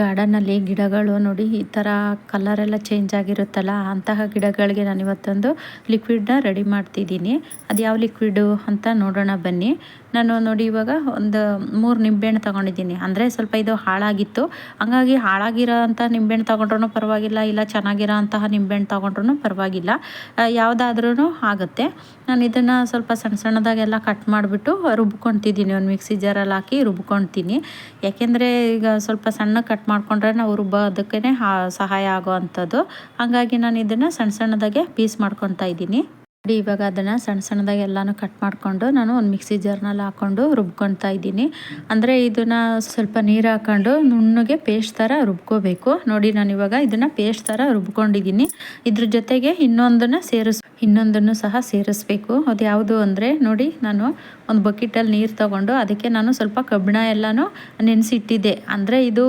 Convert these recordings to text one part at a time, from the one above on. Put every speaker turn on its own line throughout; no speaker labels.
ಗಾರ್ಡನ್ನಲ್ಲಿ ಗಿಡಗಳು ನೋಡಿ ಈ ಥರ ಕಲರೆಲ್ಲ ಚೇಂಜ್ ಆಗಿರುತ್ತಲ್ಲ, ಅಂತಹ ಗಿಡಗಳಿಗೆ ನಾನು ಇವತ್ತೊಂದು ಲಿಕ್ವಿಡ್ನ ರೆಡಿ ಮಾಡ್ತಿದ್ದೀನಿ. ಅದು ಯಾವ ಲಿಕ್ವಿಡು ಅಂತ ನೋಡೋಣ ಬನ್ನಿ. ನಾನು ನೋಡಿ ಇವಾಗ ಒಂದು ಮೂರು ನಿಂಬೆಹಣ್ಣು ತೊಗೊಂಡಿದ್ದೀನಿ. ಅಂದರೆ ಸ್ವಲ್ಪ ಇದು ಹಾಳಾಗಿತ್ತು. ಹಂಗಾಗಿ ಹಾಳಾಗಿರೋ ಅಂತ ನಿಂಬೆಹಣ್ಣು ತೊಗೊಂಡ್ರೂ ಪರವಾಗಿಲ್ಲ, ಇಲ್ಲ ಚೆನ್ನಾಗಿರೋ ಅಂತಹ ನಿಂಬೆಹಣ್ಣು ತೊಗೊಂಡ್ರೂ ಪರವಾಗಿಲ್ಲ. ಯಾವುದಾದ್ರೂ ಆಗುತ್ತೆ. ನಾನು ಇದನ್ನು ಸ್ವಲ್ಪ ಸಣ್ಣ ಸಣ್ಣದಾಗೆಲ್ಲ ಕಟ್ ಮಾಡಿಬಿಟ್ಟು ರುಬ್ಕೊತಿದ್ದೀನಿ ಒಂದು ಮಿಕ್ಸಿ ಜಾರಲ್ಲಿ ಹಾಕಿ ರುಬ್ಕೊತೀನಿ ಯಾಕೆಂದರೆ ಈಗ ಸ್ವಲ್ಪ ಸಣ್ಣ ಕಟ್ ಮಾಡಿಕೊಂಡ್ರೆ ನಾವು ರುಬ್ಬೋದಕ್ಕೇ ಸಹಾಯ ಆಗೋ ಅಂಥದ್ದು. ಹಾಗಾಗಿ ನಾನು ಇದನ್ನು ಸಣ್ಣ ಸಣ್ಣದಾಗೆ ಪೀಸ್ ಮಾಡ್ಕೊತಾ ಇದ್ದೀನಿ. ನೋಡಿ, ಇವಾಗ ಅದನ್ನು ಸಣ್ಣ ಸಣ್ಣದಾಗಿ ಎಲ್ಲಾನು ಕಟ್ ಮಾಡಿಕೊಂಡು ನಾನು ಒಂದು ಮಿಕ್ಸಿ ಜಾರ್ನಲ್ಲಿ ಹಾಕ್ಕೊಂಡು ರುಬ್ಕೊತಾ ಇದ್ದೀನಿ. ಅಂದರೆ ಇದನ್ನು ಸ್ವಲ್ಪ ನೀರು ಹಾಕ್ಕೊಂಡು ನುಣ್ಣಗೆ ಪೇಸ್ಟ್ ಥರ ರುಬ್ಕೋಬೇಕು. ನೋಡಿ, ನಾನು ಇವಾಗ ಇದನ್ನು ಪೇಸ್ಟ್ ಥರ ರುಬ್ಕೊಂಡಿದ್ದೀನಿ. ಇದ್ರ ಜೊತೆಗೆ ಇನ್ನೊಂದನ್ನು ಸೇರಿಸ್, ಇನ್ನೊಂದನ್ನು ಸಹ ಸೇರಿಸ್ಬೇಕು. ಅದು ಯಾವುದು ಅಂದರೆ, ನೋಡಿ, ನಾನು ಒಂದು ಬಕೆಟಲ್ಲಿ ನೀರು ತಗೊಂಡು ಅದಕ್ಕೆ ನಾನು ಸ್ವಲ್ಪ ಕಬ್ಬಿಣ ಎಲ್ಲನೂ ನೆನೆಸಿಟ್ಟಿದ್ದೆ. ಅಂದರೆ ಇದು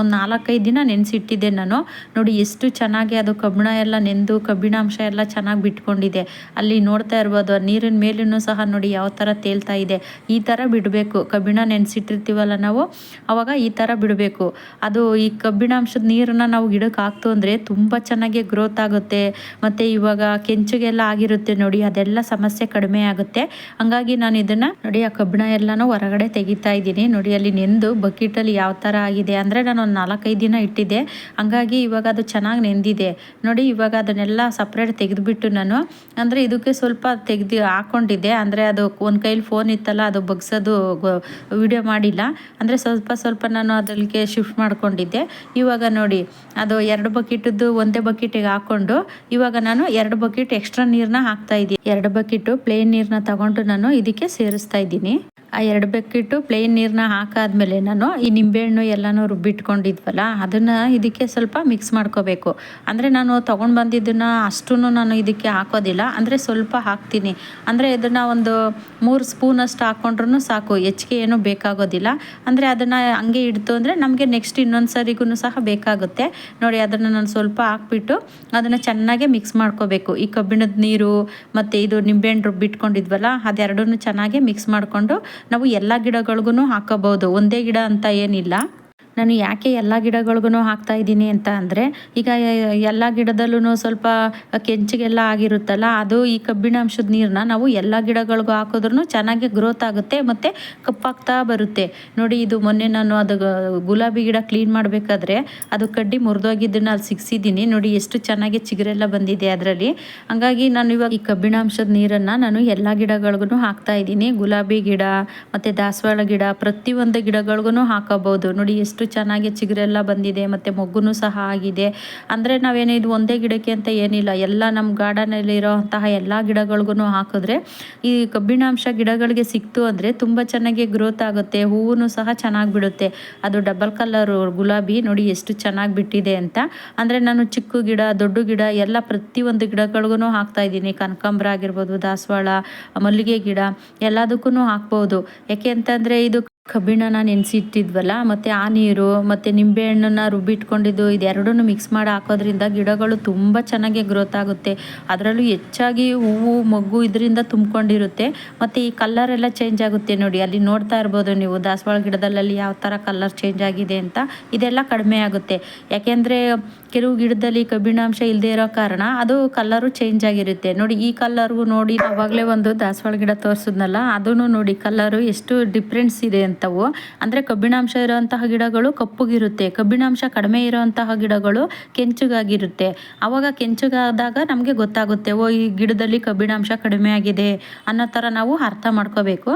ಒಂದು ನಾಲ್ಕೈದು ದಿನ ನೆನೆಸಿಟ್ಟಿದ್ದೆ ನಾನು. ನೋಡಿ, ಎಷ್ಟು ಚೆನ್ನಾಗಿ ಅದು ಕಬ್ಬಿಣ ಎಲ್ಲ ನೆಂದು ಕಬ್ಬಿಣಾಂಶ ಎಲ್ಲ ಚೆನ್ನಾಗಿ ಬಿಟ್ಕೊಂಡಿದೆ. ಅಲ್ಲಿ ನೋಡ್ತಾ ಇರ್ಬೋದು. ನೀರಿನ ಮೇಲೂ ಸಹ ನೋಡಿ ಯಾವ ಥರ ತೇಲ್ತಾ ಇದೆ. ಈ ಥರ ಬಿಡಬೇಕು. ಕಬ್ಬಿಣ ನೆನೆಸಿಟ್ಟಿರ್ತೀವಲ್ಲ ನಾವು? ಅವಾಗ ಈ ಥರ ಬಿಡಬೇಕು. ಅದು ಈ ಕಬ್ಬಿಣಾಂಶದ ನೀರನ್ನು ನಾವು ಗಿಡಕ್ಕೆ ಹಾಕ್ತು ಅಂದರೆ ತುಂಬ ಚೆನ್ನಾಗಿ ಗ್ರೋತ್ ಆಗುತ್ತೆ. ಮತ್ತು ಇವಾಗ ಕೆಂಚುಗೆಲ್ಲ ಆಗಿರುತ್ತೆ ನೋಡಿ, ಅದೆಲ್ಲ ಸಮಸ್ಯೆ ಕಡಿಮೆ ಆಗುತ್ತೆ. ಹಂಗಾಗಿ ನಾನು ಇದನ್ನು ನೋಡಿ, ಆ ಕಬ್ಬಿಣ ಎಲ್ಲನೂ ಹೊರಗಡೆ ತೆಗಿತಾ ಇದ್ದೀನಿ. ನೋಡಿ, ಅಲ್ಲಿ ನೆಂದು ಬಕೆಟಲ್ಲಿ ಯಾವ ಥರ ಆಗಿದೆ ಅಂದರೆ ನಾನು ಒಂದು ನಾಲ್ಕೈದು ದಿನ ಇಟ್ಟಿದ್ದೆ. ಹಂಗಾಗಿ ಇವಾಗ ಅದು ಚೆನ್ನಾಗಿ ನೆಂದಿದೆ. ನೋಡಿ, ಇವಾಗ ಅದನ್ನೆಲ್ಲ ಸಪ್ರೇಟ್ ತೆಗೆದುಬಿಟ್ಟು ನಾನು, ಅಂದರೆ ಇದಕ್ಕೆ ಸ್ವಲ್ಪ ತೆಗೆದು ಹಾಕ್ಕೊಂಡಿದ್ದೆ ಅಂದರೆ ಅದು ಒಂದು ಕೈಲಿ ಫೋನ್ ಇತ್ತಲ್ಲ, ಅದು ಬಗ್ಸೋದು ವಿಡಿಯೋ ಮಾಡಿಲ್ಲ. ಅಂದರೆ ಸ್ವಲ್ಪ ಸ್ವಲ್ಪ ನಾನು ಅದಕ್ಕೆ ಶಿಫ್ಟ್ ಮಾಡ್ಕೊಂಡಿದ್ದೆ. ಇವಾಗ ನೋಡಿ, ಅದು ಎರಡು ಬಕೆಟದ್ದು ಒಂದೇ ಬಕೆಟಿಗೆ ಹಾಕ್ಕೊಂಡು, ಇವಾಗ ನಾನು ಎರಡು ಬಕೆಟ್ ಎಕ್ಸ್ಟ್ರಾ ನೀರನ್ನ ಹಾಕ್ತಾ ಇದ್ದೀನಿ. ಎರಡು ಬಕೆಟು ಪ್ಲೇನ್ ನೀರನ್ನ ತಗೊಂಡು ನಾನು ಇದಕ್ಕೆ ಸೇರಿಸ್ತಾ ಇದ್ದೀನಿ. ಆ ಎರಡು ಬೆಕ್ಕಿಟ್ಟು ಪ್ಲೇನ್ ನೀರನ್ನ ಹಾಕಾದ್ಮೇಲೆ ನಾನು ಈ ನಿಂಬೆಹಣ್ಣು ಎಲ್ಲನೂ ರುಬ್ಬಿಟ್ಕೊಂಡಿದ್ವಲ್ಲ, ಅದನ್ನು ಇದಕ್ಕೆ ಸ್ವಲ್ಪ ಮಿಕ್ಸ್ ಮಾಡ್ಕೋಬೇಕು. ಅಂದರೆ ನಾನು ತೊಗೊಂಡು ಬಂದಿದ್ದನ್ನು ಅಷ್ಟೂ ನಾನು ಇದಕ್ಕೆ ಹಾಕೋದಿಲ್ಲ. ಅಂದರೆ ಸ್ವಲ್ಪ ಹಾಕ್ತೀನಿ. ಅಂದರೆ ಇದನ್ನು ಒಂದು ಮೂರು ಸ್ಪೂನಷ್ಟು ಹಾಕ್ಕೊಂಡ್ರೂ ಸಾಕು. ಹೆಚ್ಚಿಗೆ ಏನೂ ಬೇಕಾಗೋದಿಲ್ಲ. ಅಂದರೆ ಅದನ್ನು ಹಂಗೆ ಇಡ್ತು ಅಂದರೆ ನಮಗೆ ನೆಕ್ಸ್ಟ್ ಇನ್ನೊಂದು ಸರಿಗೂ ಸಹ ಬೇಕಾಗುತ್ತೆ. ನೋಡಿ, ಅದನ್ನು ನಾನು ಸ್ವಲ್ಪ ಹಾಕ್ಬಿಟ್ಟು ಅದನ್ನು ಚೆನ್ನಾಗೆ ಮಿಕ್ಸ್ ಮಾಡ್ಕೋಬೇಕು. ಈ ಕಬ್ಬಿಣದ ನೀರು ಮತ್ತು ಇದು ನಿಂಬೆಹಣ್ಣು ರುಬ್ಬಿಟ್ಕೊಂಡಿದ್ವಲ್ಲ ಅದೆರಡೂ ಚೆನ್ನಾಗಿ ಮಿಕ್ಸ್ ಮಾಡಿಕೊಂಡು ನಾವು ಎಲ್ಲ ಗಿಡಗಳಿಗೂ ಹಾಕಬಹುದು. ಒಂದೇ ಗಿಡ ಅಂತ ಏನಿಲ್ಲ. ನಾನು ಯಾಕೆ ಎಲ್ಲ ಗಿಡಗಳಿಗೂ ಹಾಕ್ತಾ ಇದ್ದೀನಿ ಅಂತ ಅಂದರೆ, ಈಗ ಎಲ್ಲ ಗಿಡದಲ್ಲೂ ಸ್ವಲ್ಪ ಕೆಂಚಿಗೆಲ್ಲ ಆಗಿರುತ್ತಲ್ಲ, ಅದು ಈ ಕಬ್ಬಿಣಾಂಶದ ನೀರನ್ನ ನಾವು ಎಲ್ಲ ಗಿಡಗಳಿಗೂ ಹಾಕಿದ್ರೂ ಚೆನ್ನಾಗಿ ಗ್ರೋತ್ ಆಗುತ್ತೆ ಮತ್ತು ಕಪ್ಪಾಗ್ತಾ ಬರುತ್ತೆ. ನೋಡಿ ಇದು ಮೊನ್ನೆ ನಾನು ಅದು ಗುಲಾಬಿ ಗಿಡ ಕ್ಲೀನ್ ಮಾಡಬೇಕಾದ್ರೆ ಅದು ಕಡ್ಡಿ ಮುರಿದೋಗಿದ್ದನ್ನು ಅಲ್ಲಿ ಸಿಕ್ಸಿದ್ದೀನಿ ನೋಡಿ ಎಷ್ಟು ಚೆನ್ನಾಗಿ ಚಿಗುರೆಲ್ಲ ಬಂದಿದೆ ಅದರಲ್ಲಿ. ಹಂಗಾಗಿ ನಾನು ಇವಾಗ ಈ ಕಬ್ಬಿಣಾಂಶದ ನೀರನ್ನು ನಾನು ಎಲ್ಲ ಗಿಡಗಳಿಗೂ ಹಾಕ್ತಾ ಇದ್ದೀನಿ. ಗುಲಾಬಿ ಗಿಡ, ಮತ್ತು ದಾಸವಾಳ ಗಿಡ, ಪ್ರತಿಯೊಂದು ಗಿಡಗಳಿಗೂ ಹಾಕಬಹುದು. ನೋಡಿ ಎಷ್ಟು ಚೆನ್ನಾಗಿ ಚಿಗುರೆಲ್ಲ ಬಂದಿದೆ, ಮತ್ತು ಮೊಗ್ಗುನು ಸಹ ಆಗಿದೆ. ಅಂದರೆ ನಾವೇನು ಇದು ಒಂದೇ ಗಿಡಕ್ಕೆ ಅಂತ ಏನಿಲ್ಲ, ಎಲ್ಲ ನಮ್ಮ ಗಾರ್ಡನಲ್ಲಿರೋ ಅಂತಹ ಎಲ್ಲ ಗಿಡಗಳಿಗೂ ಹಾಕಿದ್ರೆ, ಈ ಕಬ್ಬಿಣಾಂಶ ಗಿಡಗಳಿಗೆ ಸಿಕ್ತು ಅಂದರೆ ತುಂಬ ಚೆನ್ನಾಗಿ ಗ್ರೋತ್ ಆಗುತ್ತೆ ಹೂವು ಸಹ ಚೆನ್ನಾಗಿ ಬಿಡುತ್ತೆ. ಅದು ಡಬಲ್ ಕಲರ್ ಗುಲಾಬಿ ನೋಡಿ ಎಷ್ಟು ಚೆನ್ನಾಗಿ ಬಿಟ್ಟಿದೆ ಅಂತ. ಅಂದರೆ ನಾನು ಚಿಕ್ಕ ಗಿಡ, ದೊಡ್ಡ ಗಿಡ, ಎಲ್ಲ ಪ್ರತಿಯೊಂದು ಗಿಡಗಳಿಗೂ ಹಾಕ್ತಾ ಇದ್ದೀನಿ. ಕನಕಾಂಬ್ರ ಆಗಿರ್ಬೋದು, ದಾಸವಾಳ, ಮಲ್ಲಿಗೆ ಗಿಡ ಎಲ್ಲದಕ್ಕೂ ಹಾಕ್ಬೋದು. ಯಾಕೆ ಅಂತಂದರೆ ಇದು ಕಬ್ಬಿಣನ ನೆನೆಸಿಟ್ಟಿದ್ವಲ್ಲ, ಮತ್ತು ಆ ನೀರು, ಮತ್ತು ನಿಂಬೆಹಣ್ಣನ್ನು ರುಬ್ಬಿಟ್ಕೊಂಡಿದ್ದು, ಇದೆರಡನ್ನೂ ಮಿಕ್ಸ್ ಮಾಡಿ ಹಾಕೋದ್ರಿಂದ ಗಿಡಗಳು ತುಂಬ ಚೆನ್ನಾಗಿ ಗ್ರೋತ್ ಆಗುತ್ತೆ. ಅದರಲ್ಲೂ ಹೆಚ್ಚಾಗಿ ಹೂವು, ಮೊಗ್ಗು ಇದರಿಂದ ತುಂಬ್ಕೊಂಡಿರುತ್ತೆ. ಮತ್ತು ಈ ಕಲ್ಲರ್ ಎಲ್ಲ ಚೇಂಜ್ ಆಗುತ್ತೆ ನೋಡಿ. ಅಲ್ಲಿ ನೋಡ್ತಾ ಇರ್ಬೋದು ನೀವು, ದಾಸವಾಳ ಗಿಡದಲ್ಲಿ ಯಾವ ಥರ ಕಲ್ಲರ್ ಚೇಂಜ್ ಆಗಿದೆ ಅಂತ. ಇದೆಲ್ಲ ಕಡಿಮೆ ಆಗುತ್ತೆ. ಯಾಕೆಂದರೆ ಕೆಲವು ಗಿಡದಲ್ಲಿ ಕಬ್ಬಿಣಾಂಶ ಇಲ್ಲದೆ ಇರೋ ಕಾರಣ ಅದು ಕಲ್ಲರು ಚೇಂಜ್ ಆಗಿರುತ್ತೆ. ನೋಡಿ, ಈ ಕಲ್ಲರ್ಗೂ ನೋಡಿ ಅವಾಗಲೇ ಒಂದು ದಾಸವಾಳ ಗಿಡ ತೋರಿಸಿದ್ನಲ್ಲ ಅದೂ ನೋಡಿ ಕಲ್ಲರು ಎಷ್ಟು ಡಿಫ್ರೆನ್ಸ್ ಇದೆ ಅಂತವು ಅಂದರೆ ಕಬ್ಬಿಣಾಂಶ ಇರೋಂತಹ ಗಿಡಗಳು ಕಪ್ಪುಗಿರುತ್ತೆ. ಕಬ್ಬಿಣಾಂಶ ಕಡಿಮೆ ಇರೋಂತಹ ಗಿಡಗಳು ಕೆಂಚುಗಾಗಿರುತ್ತೆ. ಆವಾಗ ಕೆಂಚುಗಾದಾಗ ನಮಗೆ ಗೊತ್ತಾಗುತ್ತೆ, ಓ, ಈ ಗಿಡದಲ್ಲಿ ಕಬ್ಬಿಣಾಂಶ ಕಡಿಮೆ ಆಗಿದೆ ಅನ್ನೋ ಥರ ನಾವು ಅರ್ಥ ಮಾಡ್ಕೋಬೇಕು.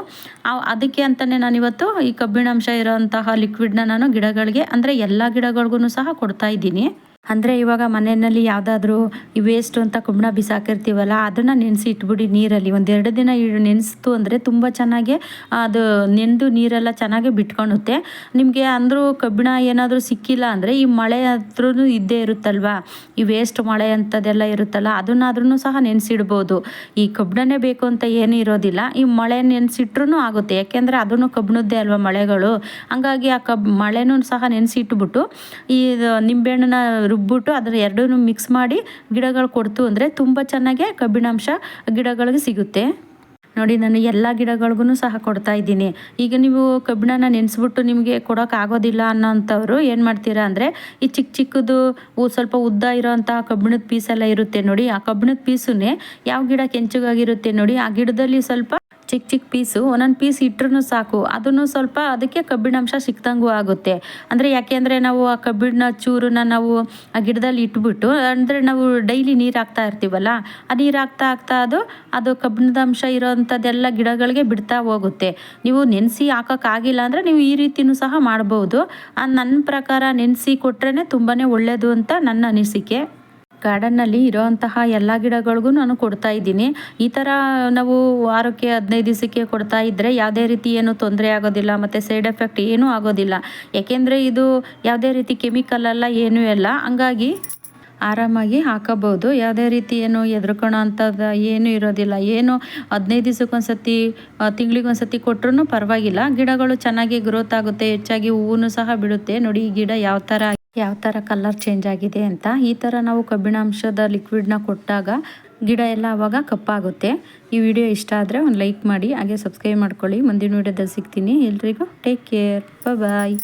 ಅದಕ್ಕೆ ಅಂತಲೇ ನಾನಿವತ್ತು ಈ ಕಬ್ಬಿಣಾಂಶ ಇರೋಂತಹ ಲಿಕ್ವಿಡ್ನ ನಾನು ಗಿಡಗಳಿಗೆ, ಅಂದರೆ ಎಲ್ಲ ಗಿಡಗಳಿಗೂ ಸಹ ಕೊಡ್ತಾ ಇದ್ದೀನಿ. ಅಂದರೆ ಇವಾಗ ಮನೆಯಲ್ಲಿ ಯಾವುದಾದ್ರೂ ಈ ವೇಸ್ಟ್ ಅಂತ ಕುಂಬಳ ಬಿಸಾಕಿರ್ತೀವಲ್ಲ, ಅದನ್ನು ನೆನೆಸಿ ಇಟ್ಬಿಡಿ ನೀರಲ್ಲಿ. ಒಂದೆರಡು ದಿನ ನೆನೆಸ್ತು ಅಂದರೆ ತುಂಬ ಚೆನ್ನಾಗಿ ಅದು ನೆಂದು ನೀರೆಲ್ಲ ಚೆನ್ನಾಗಿ ಬಿಟ್ಕೊಳುತ್ತೆ ನಿಮಗೆ ಅಂದರೂ ಕಬ್ಬಿಣ ಏನಾದರೂ ಸಿಕ್ಕಿಲ್ಲ ಅಂದರೆ ಈ ಮಳೆ ಹತ್ರ ಇದ್ದೇ ಇರುತ್ತಲ್ವಾ? ಈ ವೇಸ್ಟ್ ಮಳೆ ಅಂಥದ್ದೆಲ್ಲ ಇರುತ್ತಲ್ಲ ಅದನ್ನಾದ್ರೂ ಸಹ ನೆನೆಸಿಡ್ಬೋದು. ಈ ಕಬ್ಬಿಣನೇ ಬೇಕು ಅಂತ ಏನೂ ಇರೋದಿಲ್ಲ, ಈ ಮಳೆ ನೆನೆಸಿಟ್ರೂ ಆಗುತ್ತೆ. ಯಾಕೆಂದರೆ ಅದನ್ನು ಕಬ್ಬಿಣದ್ದೇ ಅಲ್ವಾ ಮಳೆಗಳು? ಹಂಗಾಗಿ ಆ ಕಬ್ ಮಳೆನೂ ಸಹ ನೆನೆಸಿಟ್ಬಿಟ್ಟು ಈ ನಿಂಬೆಹಣ್ಣನ್ನ ರುಬ್ಬಿಟ್ಟು ಅದರ ಎರಡೂ ಮಿಕ್ಸ್ ಮಾಡಿ ಗಿಡಗಳು ಕೊಡ್ತು ಅಂದರೆ ತುಂಬ ಚೆನ್ನಾಗೆ ಕಬ್ಬಿಣಾಂಶ ಗಿಡಗಳಿಗೆ ಸಿಗುತ್ತೆ. ನೋಡಿ, ನಾನು ಎಲ್ಲ ಗಿಡಗಳಿಗೂ ಸಹ ಕೊಡ್ತಾ ಇದ್ದೀನಿ. ಈಗ ನೀವು ಕಬ್ಬಿಣನ ನೆನೆಸ್ಬಿಟ್ಟು ನಿಮಗೆ ಕೊಡೋಕ್ಕಾಗೋದಿಲ್ಲ ಆಗೋದಿಲ್ಲ ಅನ್ನೋಂಥವ್ರು ಏನು ಮಾಡ್ತೀರಾ ಅಂದರೆ, ಈ ಚಿಕ್ಕ ಚಿಕ್ಕದು ಸ್ವಲ್ಪ ಉದ್ದ ಇರೋವಂಥ ಕಬ್ಬಿಣದ ಪೀಸೆಲ್ಲ ಇರುತ್ತೆ ನೋಡಿ, ಆ ಕಬ್ಬಿಣದ ಪೀಸುನೇ ಯಾವ ಗಿಡ ಕೆಂಚಗಾಗಿರುತ್ತೆ ನೋಡಿ, ಆ ಗಿಡದಲ್ಲಿ ಸ್ವಲ್ಪ ಚಿಕ್ಕ ಚಿಕ್ಕ ಪೀಸು, ಒಂದೊಂದು ಪೀಸ್ ಇಟ್ರೂ ಸಾಕು. ಅದನ್ನು ಸ್ವಲ್ಪ ಅದಕ್ಕೆ ಕಬ್ಬಿಣಾಂಶ ಸಿಕ್ತಂಗೂ ಆಗುತ್ತೆ. ಅಂದರೆ ಯಾಕೆಂದರೆ ನಾವು ಆ ಕಬ್ಬಿಣ, ಚೂರನ್ನ ನಾವು ಆ ಗಿಡದಲ್ಲಿ ಇಟ್ಬಿಟ್ಟು, ಅಂದರೆ ನಾವು ಡೈಲಿ ನೀರು ಹಾಕ್ತಾ ಇರ್ತೀವಲ್ಲ, ಆ ನೀರು ಹಾಕ್ತಾ ಹಾಕ್ತಾ ಅದು ಅದು ಕಬ್ಬಿಣದ ಅಂಶ ಇರೋವಂಥದ್ದೆಲ್ಲ ಗಿಡಗಳಿಗೆ ಬಿಡ್ತಾ ಹೋಗುತ್ತೆ. ನೀವು ನೆನೆಸಿ ಹಾಕೋಕ್ಕಾಗಿಲ್ಲ ಅಂದರೆ ನೀವು ಈ ರೀತಿಯೂ ಸಹ ಮಾಡ್ಬೋದು. ನನ್ನ ಪ್ರಕಾರ ನೆನೆಸಿ ಕೊಟ್ರೇ ತುಂಬಾ ಒಳ್ಳೆಯದು ಅಂತ ನನ್ನ ಅನಿಸಿಕೆ. ಗಾರ್ಡನ್ನಲ್ಲಿ ಇರೋವಂತಹ ಎಲ್ಲ ಗಿಡಗಳಿಗೂ ನಾನು ಕೊಡ್ತಾ ಇದ್ದೀನಿ. ಈ ಥರ ನಾವು ವಾರಕ್ಕೆ ಹದಿನೈದು ದಿವಸಕ್ಕೆ ಕೊಡ್ತಾ ಇದ್ದರೆ ಯಾವುದೇ ರೀತಿ ಏನು ತೊಂದರೆ ಆಗೋದಿಲ್ಲ, ಮತ್ತು ಸೈಡ್ ಎಫೆಕ್ಟ್ ಏನೂ ಆಗೋದಿಲ್ಲ. ಯಾಕೆಂದರೆ ಇದು ಯಾವುದೇ ರೀತಿ ಕೆಮಿಕಲ್ ಅಲ್ಲ, ಏನೂ ಇಲ್ಲ. ಹಂಗಾಗಿ ಆರಾಮಾಗಿ ಹಾಕಬಹುದು. ಯಾವುದೇ ರೀತಿ ಏನು ಎದುರ್ಕೋಣ ಅಂಥದ್ದು ಏನೂ ಇರೋದಿಲ್ಲ. ಏನು ಹದಿನೈದು ದಿವಸಕ್ಕೊಂದ್ಸತಿ ತಿಂಗಳಿಗೊಂದ್ಸತಿ ಕೊಟ್ರೂ ಪರವಾಗಿಲ್ಲ. ಗಿಡಗಳು ಚೆನ್ನಾಗಿ ಗ್ರೋತ್ ಆಗುತ್ತೆ, ಹೆಚ್ಚಾಗಿ ಹೂವು ಸಹ ಬಿಡುತ್ತೆ. ನೋಡಿ ಈ ಗಿಡ ಯಾವ ಥರ ಯಾವ ಥರ ಕಲರ್ ಚೇಂಜ್ ಆಗಿದೆ ಅಂತ. ಈ ಥರ ನಾವು ಕಬ್ಬಿಣಾಂಶದ ಲಿಕ್ವಿಡ್ನ ಕೊಟ್ಟಾಗ ಗಿಡ ಎಲ್ಲ ಆವಾಗ ಕಪ್ಪಾಗುತ್ತೆ. ಈ ವಿಡಿಯೋ ಇಷ್ಟ ಆದರೆ ಒಂದು ಲೈಕ್ ಮಾಡಿ, ಹಾಗೆ ಸಬ್ಸ್ಕ್ರೈಬ್ ಮಾಡ್ಕೊಳ್ಳಿ. ಮುಂದಿನ ವಿಡಿಯೋದಲ್ಲಿ ಸಿಗ್ತೀನಿ. ಎಲ್ರಿಗೂ ಟೇಕ್ ಕೇರ್ ಬಾಯ್